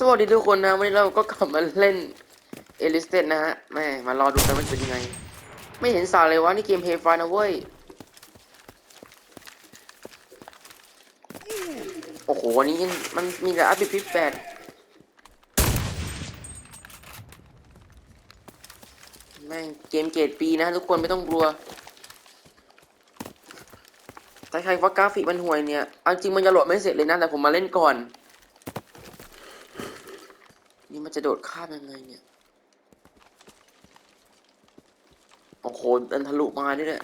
สวัสดีทุกคนนะวันนี้เราก็กลับมาเล่นเอลิสเตนะฮะแม่มารอดูกันมันเป็นยังไง ไม่เห็นสารเลยวะนี่เกมเพย์ไฟนะเว้ย โอ้โหวันนี้มันมีแต่อัพพิฟแปดแม่งเกมเกรดปีนะทุกคนไม่ต้องกลัวถ้าใครว่ากราฟิกมันห่วยเนี่ย เอาจริงมันจะโหลดไม่เสร็จเลยนะแต่ผมมาเล่นก่อน มันจะโดดข้ามยังไงเนี่ยโอ้โหเดินทะลุมาด้วยเนี่ย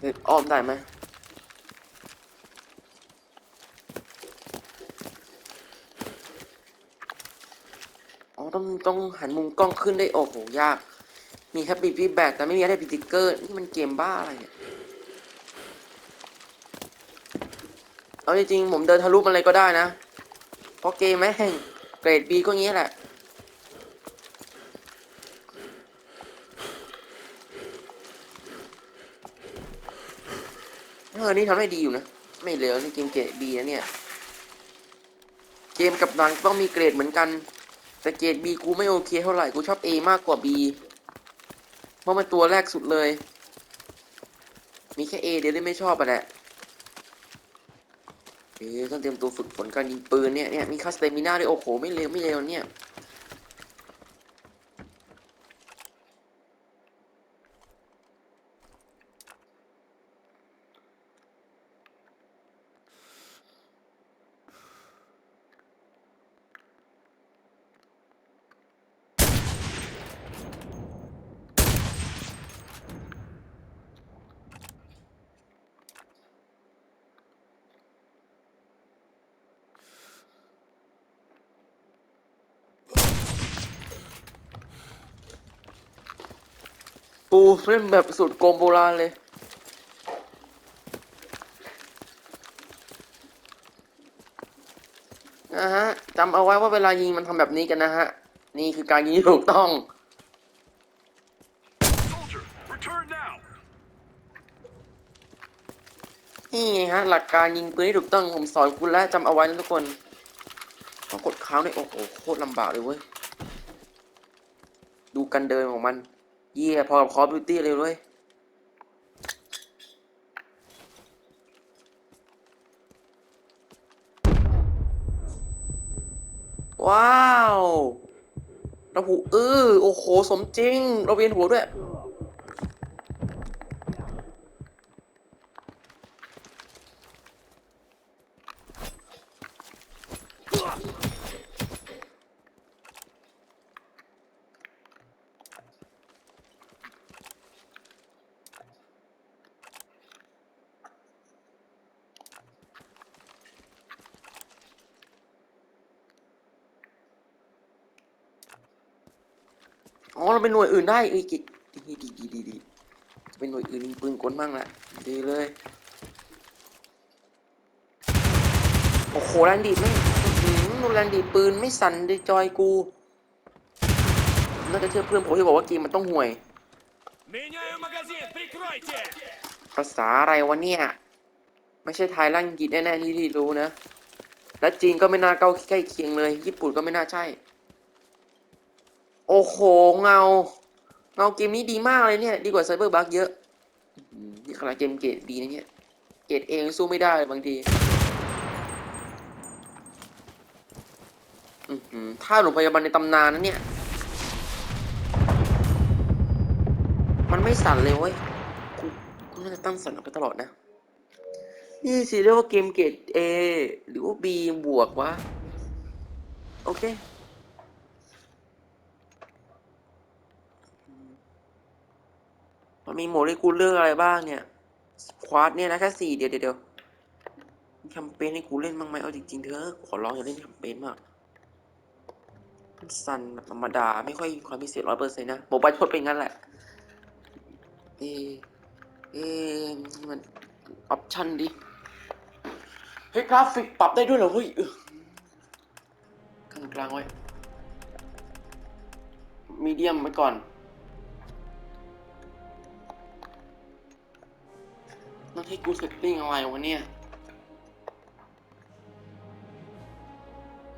เด็กอ้อมได้ไหมอ๋อต้องต้องหันมุมกล้องขึ้นได้โอ้โหยาก มีแค่ปีฟีแบกแต่ไม่มีอะไรปิติกเกอร์ นี่มันเกมบ้าอะไรเนี่ย เอาจริงๆผมเดินทะลุมันเลยก็ได้นะ เพราะเกมแม่งเกรดบีก็งี้แหละ เออ นี่ทำได้ดีอยู่นะ ไม่เลวนี่เกมเกรดบีนะเนี่ย เกมกับนังต้องมีเกรดเหมือนกัน แต่เกรดบีกูไม่โอเคเท่าไหร่ กูชอบ A มากกว่า B เพราะมันตัวแรกสุดเลย มีแค่ A เดียวที่ไม่ชอบอะแหละ เอ๊ะต้องเตรียมตัวฝึกฝนการยิงปืนเนี่ยเนี่ยมีคาสเตมิน่าด้วยโอ้โหไม่เร็วไม่เร็วเนี่ย เล่นแบบสุดโกงโบราณเลย นะฮะจำเอาไว้ว่าเวลายิงมันทำแบบนี้กันนะฮะ นี่คือการยิงที่ถูกต้อง Soldier, return now. นี่ไงฮะ หลักการยิงปืนที่ถูกต้องผมสอนคุณแล้วจำเอาไว้นะทุกคนต้องกดค้างด้วยโอ้โหโคตรลำบากเลยเว้ย ดูกันเดินของมัน เยี่ยพอกับคอมบิวตี้เลยเว้ยว้าวเราหูเออโอ้โห สมจริง เราเวียนหัวด้วย อ๋อ เราเป็นหน่วยอื่นได้เอ้ยกิจดีดีดีดีดีเป็นหน่วยอื่นปืนกลมั่งละดีเลยโอ้โหแรงดีไม่ดูแรงดีปืนไม่สั่นเลยจอยกูน่าจะเชื่อเพื่อนผมที่บอกว่าเกมมันต้องห่วยภาษาอะไรวะเนี่ยไม่ใช่ไทยล่งกิจแน่ๆที่ที่รู้นะ และจีนก็ไม่น่าเก้าใกล้เคียงเลย ญี่ปุ่นก็ไม่น่าใช่ โอ้โห เงา เงาเกมนี้ดีมากเลยเนี่ย ดีกว่าไซเบอร์บัคเยอะนี่ขนาดเกมเกรดบีนะเนี่ย เกรดเองสู้ไม่ได้บางทีถ้าหลวงพยาบาลในตำนานนะเนี่ย มันไม่สั่นเลยเว้ยกูกูน่าจะตั้งสั่นออกไปตลอดนะ นี่สิเรียกว่าเกมเกรด A หรือว่า B บวกวะ โอเค มันมีโมดให้กูเลือกอะไรบ้างเนี่ยควาดเนี่ยนะแค่สี่เดียวเดี๋ยวเดี๋ยวมีแคมเปญให้กูเล่นบ้างไหมเอาจริงๆเถอะขอร้องอย่าเล่นแคมเปญมากมันสั่นธรรมดาไม่ค่อยมีความพิเศษร้อยเปอร์เซ็นต์นะโมบายชดเป็นงั้นแหละเอเอมันออปชั่นดิเฮ้ยกราฟิกปรับได้ด้วยเหรอเฮ้ยกลางกลางๆไว้มีเดียมไว้ก่อน ให้กูเซตติ้งอะไรวะเนี่ย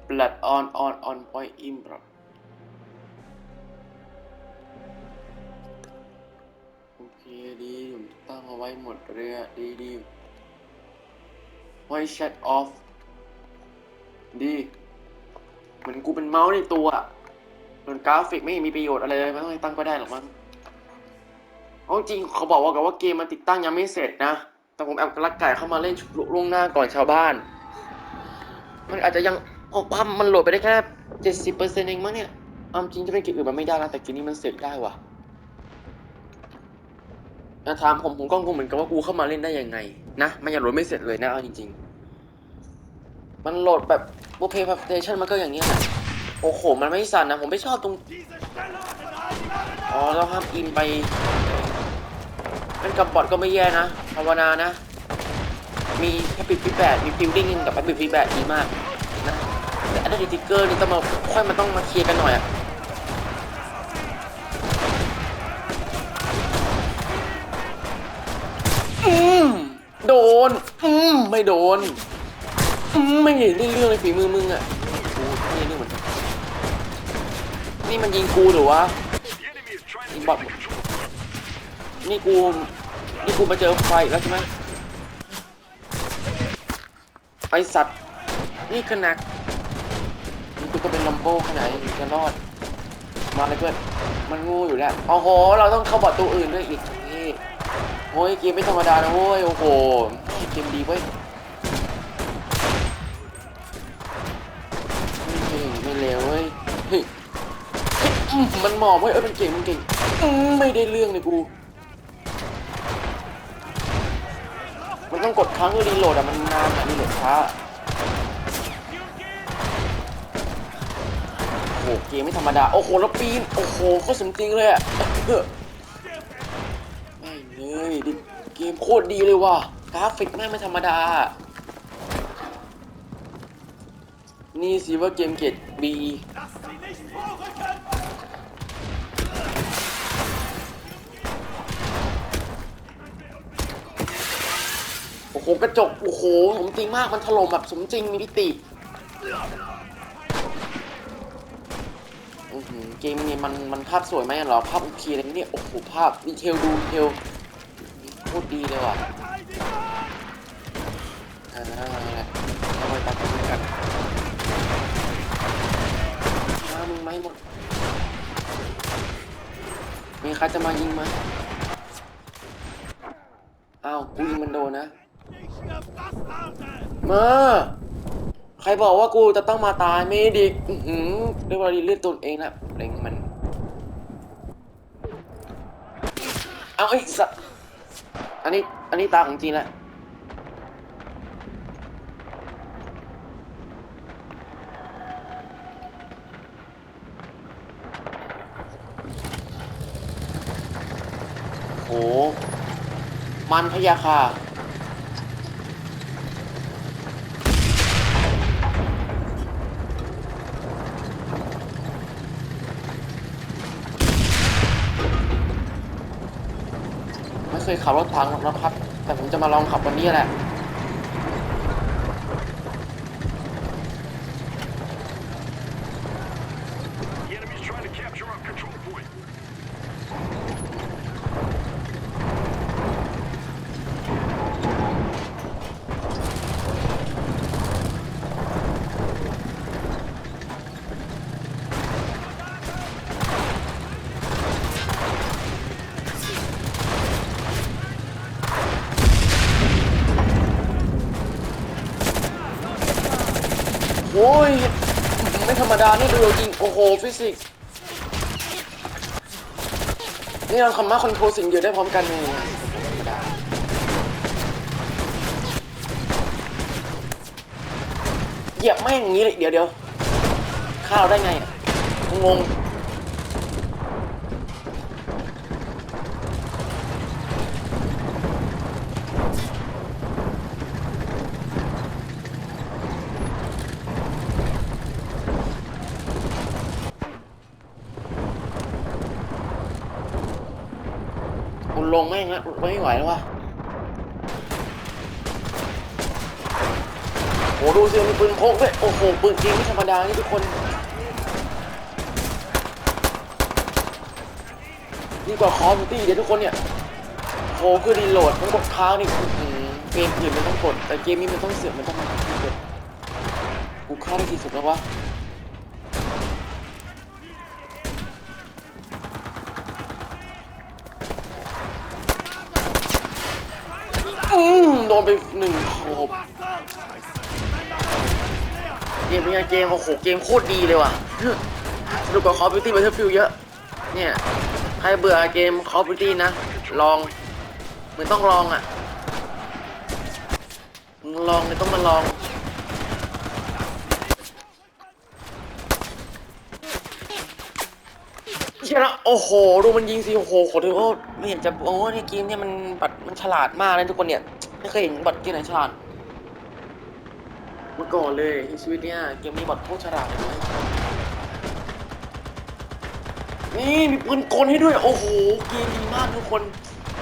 blood on on on point in บรโอเคดีผมตั้งเอาไว้หมดเลยอดีดีไว้ shut off ดี เหมือนกูเป็นเมาส์ในตัวส่วนกราฟิกไม่มีประโยชน์อะไรเลยไม่ต้องตั้งก็ได้หรอกมั้งเอาจริงเขาบอกว่ากับว่าเกมมันติดตั้งยังไม่เสร็จนะ แต่ผมแอบลักไก่เข้ามาเล่นล่วงหน้าก่อนชาวบ้าน มันอาจจะยังโอ้ปั๊มมันโหลดไปได้แค่เจ็ดสิบเปอร์เซ็นต์เองมั้งเนี่ยเอาจริงจะเป็นเกมอื่นมันไม่ได้นะแต่เกมนี้มันเสร็จได้ว่ะนะถามผมผมก็งงเหมือนกันว่ากูเข้ามาเล่นได้ยังไง นะมันยังโหลดไม่เสร็จเลยนะเอาจริง ๆ มันโหลดแบบบูเพย์พับเทชันมันก็อย่างเนี้ยแหละโอ้โห มันไม่สั่นนะ ผมไม่ชอบตรง อ๋อเราห้ามอินไป เป็นกับบอทก็ไม่แย่นะภาวนานะ มีแคปิดฟีแบ็มีฟิลดิ้งกับแคปิดฟีแบ็ดีมากนะแต่อันนี้ติ๊กเกอร์นี่ต้องมาค่อยมันต้องมาเคลียร์กันหน่อยอะอืมโดน อืมไม่โดน อืมไม่เห็นได้เรื่องในฝีมือมึงอะกูไม่ได้เรื่องเหมือนกันนี่มันยิงกูหรือวะ The enemy is trying to นี่กู นี่กูมาเจอไฟแล้วใช่ไหมไอสัตว์ นี่ขนาดนี่กูก็เป็นลัมโบ้ขนาดนี้จะรอด มาเลยเพื่อน มันงูอยู่แล้วโอ้โห เราต้องเข้าบอดตัวอื่นด้วยอีกนี่โอ้ยเกมไม่ธรรมดานะโว้ย โอ้โหเกมดีเว้ยไม่ไม่เลวเว้ยเฮ้ยเฮ้ย มันหมอบเว้ย เออมันเก่งมันเก่ง ไม่ได้เรื่องเลยกู มัน ต้องกดค้างเพื่อรีโหลดอะมันนานอะรีโหลดช้าโอ้โหเกมไม่ธรรมดา โอ้โหแล้วปีน โอ้โหก็สมจริงเลยอะไม่เลยดิเกมโคตรดีเลยว่ะกราฟิกแม่ไม่ธรรมดา นี่สิว่าเกมเกรดบี กระจก โอ้โห สมจริงมาก มันถล่มแบบสมจริง มีพิติเกมนี้มันมันภาพสวยไหมเหรอ ภาพโอเคเลยนี่โอ้โห ภาพดีเทลดูดีเทลโคตรดีเลยว่ะอ่าเอาไปตัดกันกันมามึงไหมหมด มีใครจะมายิงไหมอ้าว กูยิงมันโดนนะ มา ใครบอกว่ากูจะต้องมาตายเมดิกอื้อหือเรียกว่าเลือดตนเองละเล็งมัน เอาไอ้สัสอันนี้ อันนี้ตาของจริงละโหมันพยาค่ะ เคยขับรถถังหรอกนะครับ แต่ผมจะมาลองขับวันนี้แหละ The enemy's trying to capture our control point. โอ้ย ไม่ธรรมดา นี่ดูจริง โอ้โห ฟิสิกส์นี่เราคำมาคอนโทรลสิ่งเดียวได้พร้อมกันเลยนะธรรมดาเหยียบแม่งอย่างนี้เลยเดี๋ยวเดี๋ยวข้าวได้ไงอะงง ไม่ไหวแล้ววะโอ้ดูสิมีปืนพกด้วยโอ้โหปืนจริงไม่ธรรมดานี่ทุกคนยิ่กว่าคอมตี้เดี๋ยวทุกคนเนี่ยโหคือดีโหลดต้องกดค้างนี่เกมอื่นมันต้องกดแต่เกมนี้มันต้องเสือกมันต้องมาทำเกิดกูฆ่าได้กี่สุดแล้ววะ โดนไปหนึ่งโขบเกมเป็นไงเกมโอ้โหเกมโคตรดีเลยว่ะสนุกกว่า Call of Duty Battlefield เยอะ เนี่ย ใครเบื่อเกม Call of Duty นะ ลอง เหมือนต้องลองอะลองเลยต้องมาลอง ชี่ยละโอ้โห ดูมันยิงสิโอ้โหขอโทษไม่เห็นจะโอ้ในเกมเนี่ยมันบัตรมันฉลาดมากเลยทุกคนเนี่ยไม่เคยเห็นบัตรเกมไหนฉลาดเมื่อก่อนเลยในชีวิตเนี่ยเกมนี้บัตรโคตรฉลาดเลยนี่มีปืนกลให้ด้วย โอ้โหเกมดีมากทุกคน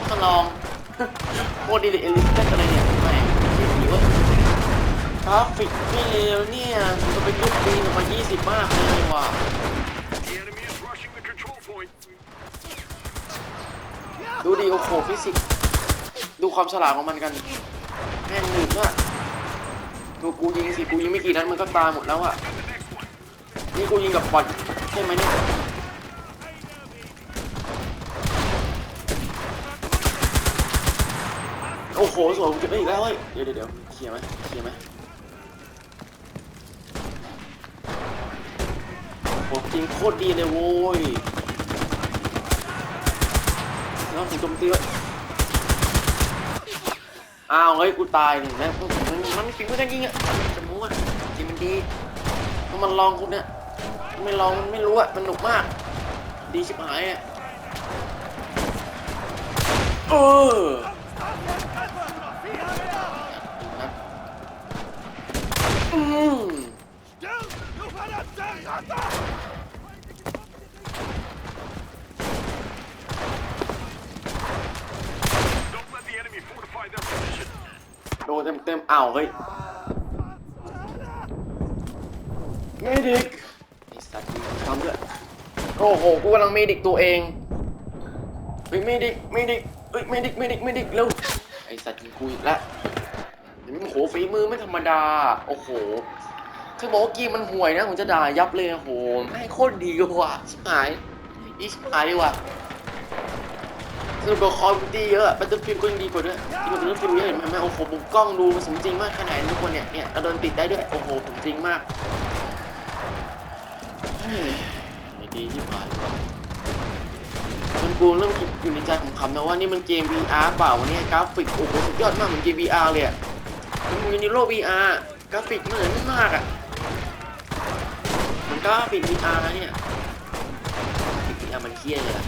มาลองโคตรดีเลยเอลิสเต็อะไรเนี่ยแหม่เกมดีเวะกราฟิกไม่เลวเนี่ยมันจะเป็นยุคปีประมาณ20มากเลยว่ะ ดูดิโอ้โหฟิสิกส์ดูความฉลาดของมันกันแม่งหนึบอะดูกูยิงสิกูยิงไม่กี่นัดมันก็ตายหมดแล้วอะนี่กูยิงกับบอทใช่ไหมเนี่ยโอ้โหสวยผมเก็บได้อีกแล้วเฮ้ยเดี๋ยวเดี๋ยวเคลียร์ไหมเคลียร์ไหมโอ้จริงโคตรดีเลยโว้ย แล้วถูโจมตีไว้อ้าวเฮ้ยกูตายหนึ่งนะมันมันมันฟิงไม่ได้ยิงอะจะมู้อะจริงมันดีถ้ามันลองคุณเนี่ยไม่ลองมันไม่รู้อะมันหนุกมาก ดีชิบหายอะเอออืม ดนเต็มเต็มอ้าวเฮ้ยเมดิกไอสัตว์ทำด้วยโอ้โหกูกำลังเมดิกตัวเองเฮ้ยเมดิกเมดิกเฮ้ยเมดิกเมดิกเมดิกเร็วไอสัตว์ยิงกูอีกแล้วมันโหฝีมือไม่ธรรมดา โอ้โหถ้าบอกว่ากีมันห่วยนะผมจะด่ายับเลยโอ้โหแม่โคตรดีกว่าชิบหายอีชิบหายดีกว่า สนุกกว่าคอมดีเยอะแบตเตอร์ฟิลก็ยังดีกว่าด้วยที่มันเป็นฟิลเยอะเห็นไหมโอ้โหมุมกล้องดูมันสมจริงมากขนาดนี้ทุกคนเนี่ยเนี่ยเราโดนติดได้ด้วยโอ้โหสมจริงมากไม่ดีที่ผ่านมันกูเริ่มคิดอยู่ในใจของคำนะว่านี่มันเกม VR เปล่าวะเนี่ยกราฟิกโอ้โหสุดยอดมากเหมือนเกม VR เลยอะมันอยู่ในโลก VR กราฟิกเหมือนมากอะมันกราฟิก VR นะเนี่ยกราฟิก VR มันเครียดเลยอะ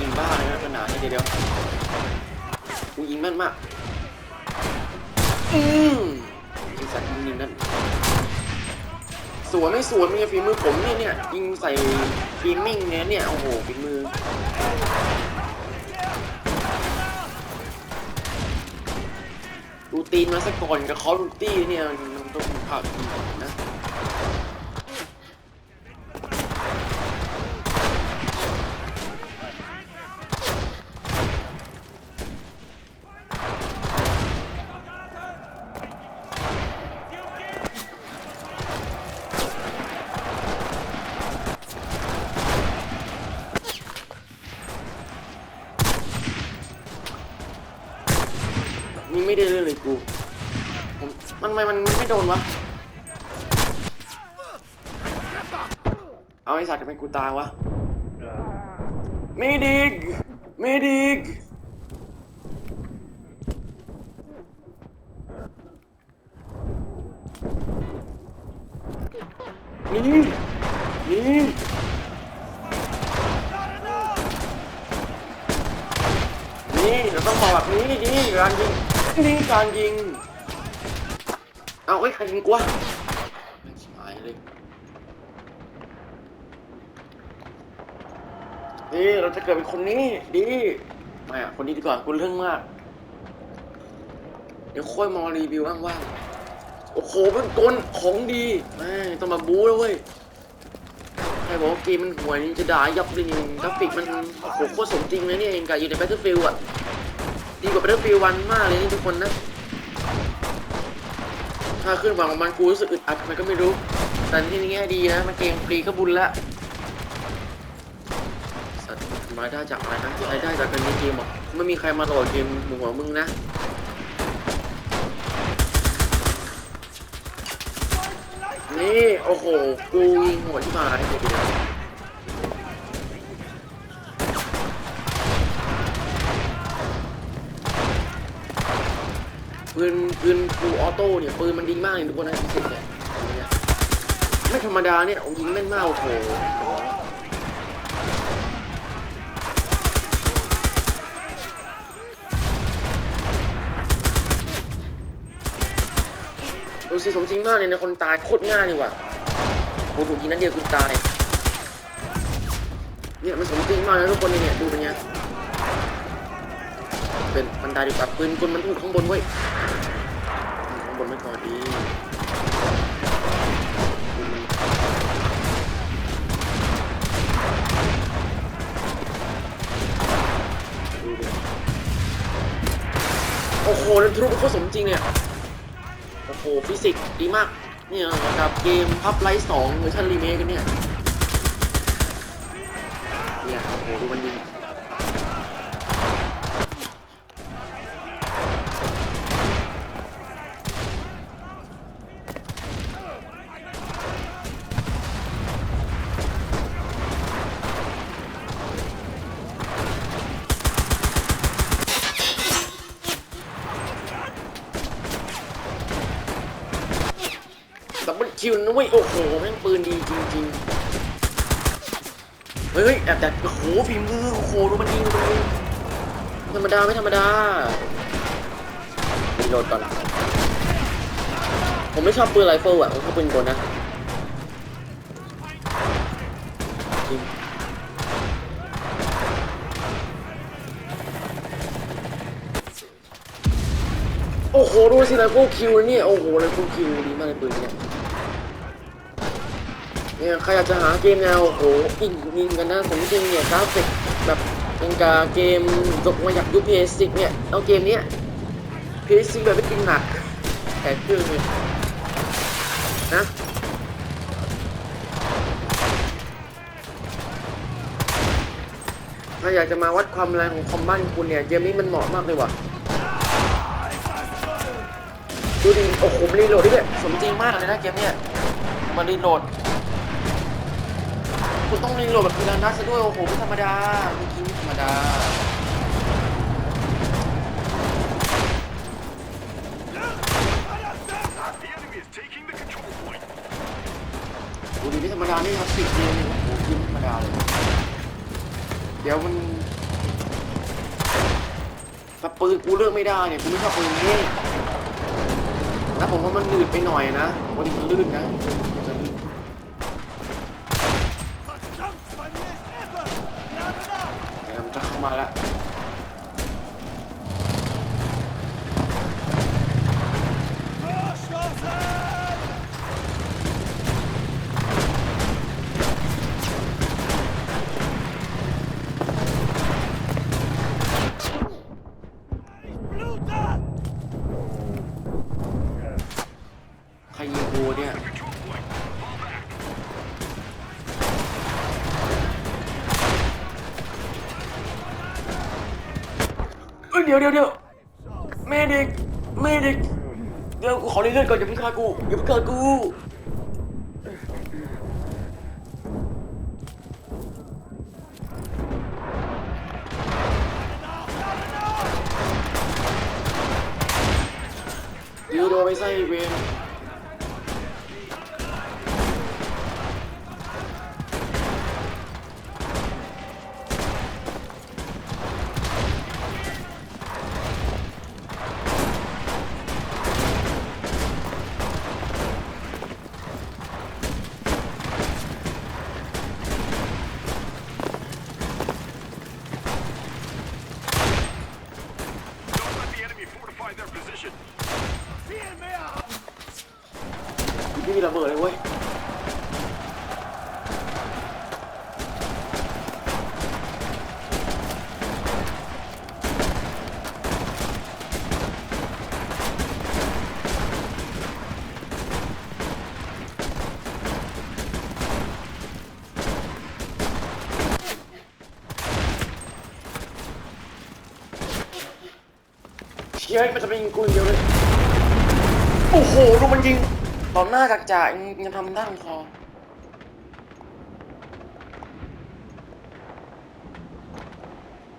ยิง บ้าเลยนะขนาดนี้เดี๋ยวเดี๋ยวกูยิงแม่นมาก อืมไอสัตว์ยิงนั่นสวยไม่สวยมันจะฝีมือผมเนี่ยเนี่ยยิงใส่ฟิมมิ่งเนี่ยเนี่ยโอ้โหฝีมือดูตีนมาสักก่อนกับคอร์ดูตี้เนี่ยมันต้องมีภาพดีนะ นี่ไม่ได้เรื่องเลยกูผมมันทำไมมันไม่โดนวะ เอาไอ้สัตว์ทำไมกูตายวะเมดิกเมดิกนี่นี่นี่เราต้องบอกแบบนี้นี่การยิงนี่ การยิง เอาไอ้ใครยิงกูวะไม่ชิบหายเลย นี่เราจะเกิดเป็นคนนี้ ดีไม่อะคนนี้ดีกว่าคุณเรื่องมาก เดี๋ยวค่อยมารีวิวว่างๆ โอ้โหเป็นกลของดีแม่ต้องมาบู๊แล้วเว้ยใครบอกว่าเกมมันห่วยนี่จะด่ายับเลยนี่กราฟิกมันโอ้โหโคตรสมจริงเลยนี่เองกับอยู่ใน Battlefield อะ ดีกว่า Battlefield วันมากเลยนี่ทุกคนนะ ถ้าขึ้นหวังของมันกูรู้สึกอึดอัดมันก็ไม่รู้ แต่ที่นี่แง่ดีนะ มันเกมฟรีก็บุญละสัตว์รายได้จากอะไรนะรายได้จากการเล่นเกมหรอกไม่มีใครมาโหลดเกมหมูหัวมึงนะนี่ โอ้โห กูยิงหัวที่มาให้เด็กเลย ปืนปืนกูออโต้เนี่ยปืนมันดีมากเลยทุกคนนะที่สุดเนี่ยไม่ธรรมดาเนี่ยโอ้ยิงแม่นมากโอ้โหดูสิสมจริงมากเลยนะคนตายโคตรง่ายเลยว่ะโอ้ถูกยิงนัดเดียวคือตายเนี่ยมันสมจริงมากนะทุกคนเนี่ยดูเป็นไงเป็นบันไดดีกว่าปืนกลมันถูกข้างบนเว้ย บนไม่ก่อนดีดูดิโอ้โหนั่นทะลุโคตรสมจริงเนี่ยโอ้โหฟิสิกส์ดีมากเนี่ยกับเกมพับไลท์สองเวอร์ชันรีเมคกันเนี่ยเนี่ยโอ้โหดูมันยิง ดับเบิลคิวนะเว้ ยโอ้โหแม่งปืนดีจริงๆเฮ้ยแอบดัดโอ้โหฝีมือโอ้โหดูมันยิงดูมันยิงธรรมดาไม่ธรรมดารีโหลดก่อนผมไม่ชอบปืนไรเฟิลอะผมชอบปืนกลนะจริงโอ้โหดูสินะกูคิวเนี่ยโอ้โหเลยกูคิวดีมากเลยปืนเนี่ย เนี่ยใครอยากจะหาเกมแนวโอ้โหอินยิงกันนะผมจริงเนี่ยกราฟิกแบบยังกาเกมจบมาจากยุค PS6 เนี่ยเอาเกมเนี้ย PS6 แบบไม่กินหนักแต่เครื่องเนี่ยนะถ้าอยากจะมาวัดความแรงของคอมบ้านคุณเนี่ยเกมนี้มันเหมาะมากเลยว่ะดูดิโอ้โหรีโหลดได้ด้วยสมจริงมากเลยนะเกมเนี่ยมันรีโหลด คุณต้องรีโหลดแบบพีรันดัสซะด้วย โอ้โหไม่ธรรมดาเมื่อกี้ไม่ธรรมดาดูดิไม่ธรรมดานี่ครับสิบเกมเนี่ยโอ้โหไม่ธรรมดาเลย เดี๋ยวมันแต่ปืนกูเลือกไม่ได้เนี่ยกูไม่ชอบปืนนี้นะผมว่ามันหนืดไปหน่อยนะวันนี้มันลื่นนะ เดี๋ยวเดี๋ยวเดี๋ยวเมดิกเมดิกเดี๋ยวกูขอเลื่อนๆก่อนอย่าเพิ่งฆ่ากูอย่าเพิ่งฆ่ากู เชี่ยมันจะไปยิงกูอย่างเดียวเลย โอ้โหดูมันยิงตอนหน้าจากจ่ายังยังทำได้ลงคอ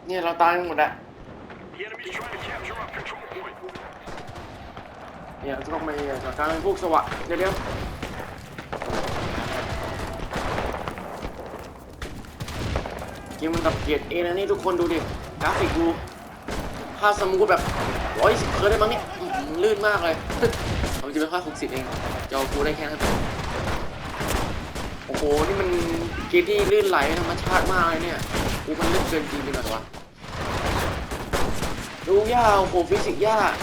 เนี่ยเราตายกันหมดอะ The enemy's trying to capture our control point. เนี่ยจะต้องมาจากการเป็นพวกสวะเดี๋ยวเดี๋ยวเกมมันกับเกียรติเอนะนี่ทุกคนดูดิกราฟิกดูภาพสมูทแบบ ร้อยสิบเคิร์ได้มั้งเนี่ยลื่นมากเลยเอาจริงๆเป็นภาพหกสิบเองจอกูได้แค่นั้นโอ้โห นี่มันเกมที่ลื่นไหลธรรมชาติมากเลยเนี่ยกูมันลื่นเกินจริงไปหน่อยวะดูยากโอ้โหฟิสิกส์ยาก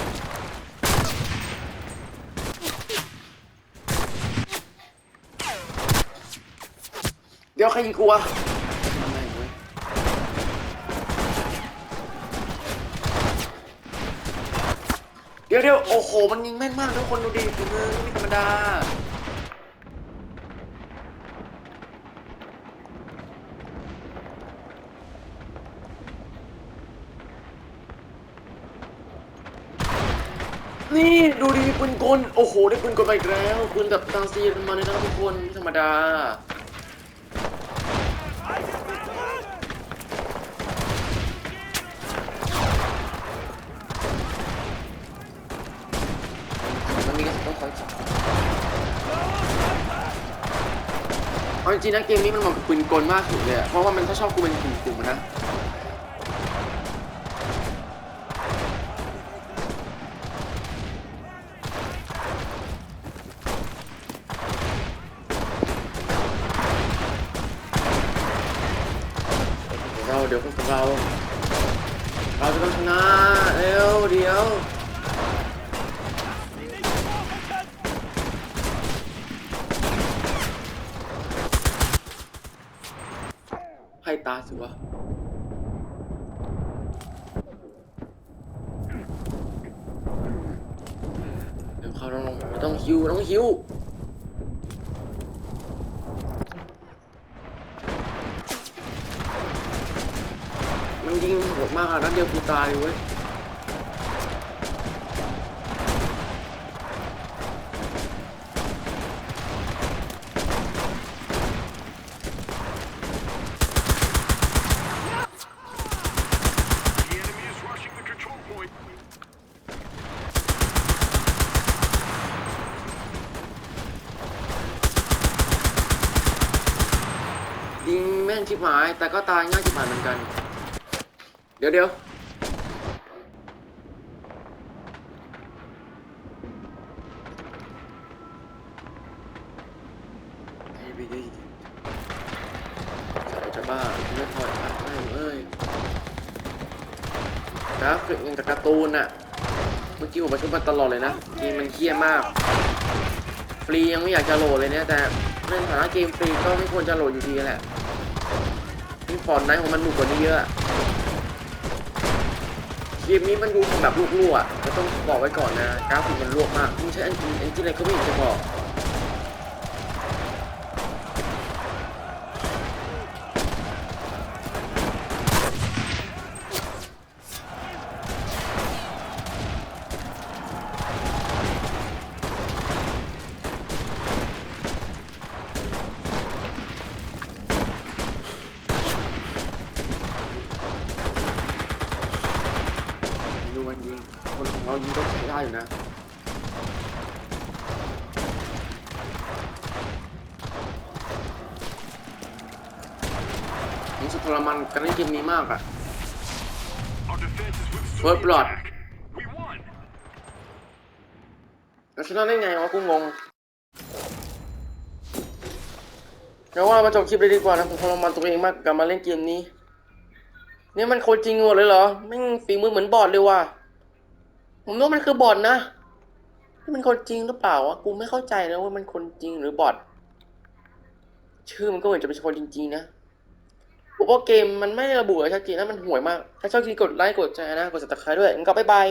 เดี๋ยวใครยิงกูวะไม่เว้ยเดี๋ยวเดี๋ยวโอ้โห มันยิงแม่นมากทุกคนดูดิดูมือไม่ธรรมดา นี่ดูดิปืนกล โอ้โห ได้ปืนกลมาอีกแล้วปืนแบบตาซีนมาเลยนะครับทุกคนไม่ธรรมดา มันมีกระสุนต้องคอยจับ เอาจริงๆนะเกมนี้มันเหมาะกับปืนกลมากสุดเลยอะเพราะว่ามันถ้าชอบกูเป็นกลุ่มๆนะ เราเดี๋ยวพวกเรา เราจะต้องชนะเร็วเดี๋ยว ให้ตาสิวะ เดี๋ยวเขาต้องเราต้อง ฮิวน้องฮิวมันยิงโหดมากอะนัดเดียวกูตายเว้ย The enemy is rushing the control point. ยิงแม่นชิบหาย แต่ก็ตายง่ายชิบหายเหมือนกัน เดี๋ยวเดี๋ยวไอ้พี่จะจะบ้าไม่ถอครับไม่เอ้ยกราฟิกยังกับการ์ตูนอะเมื่อกี้ผมประชุมมาตลอดเลยนะเกมมันเคี้ยมาก ฟรียังไม่อยากจะโหลดเลยเนี่ยแต่ในฐานะเกมฟรีก็ไม่ควรจะโหลดอยู่ดีแหละนี่ฟอนไนท์ของมันหนุกกว่านี้เยอะ เกมนี้มันดูแบบลวกๆอะจะต้องบอกไว้ก่อนนะกราฟิกมันลวกมากไม่ใช่อันจริงอันจริงอะไรก็ไม่เห็นจะบอก ยิงคนของเรายิงต้องใช้ได้อยู่นะรู้สึกทรมานกันในเกมนี้มากอะ Our defenses withstood First the blood. attack. We won. แล้วชนะได้ไงวะกูงงแต่ว่ามาจบคลิปเลยดีกว่านะผมทรมานตัวเองมากกับมาเล่นเกมนี้เนี่ยมันคนจริงหมดเลยเหรอแม่งฝีมือเหมือนบอทเลยว่ะ ผมว่ามันคือบอทนะนี่มันคนจริงหรือเปล่าวะกูไม่เข้าใจนะว่ามันคนจริงหรือบอทชื่อมันก็เหมือนจะเป็นคนจริงๆนะผมว่าเกมมันไม่ระบุชัดเจนนะมันห่วยมาก ถ้าชอบคลิปกดไลค์กดแชร์นะกด subscribe ด้วยงั้นก็บ๊ายบาย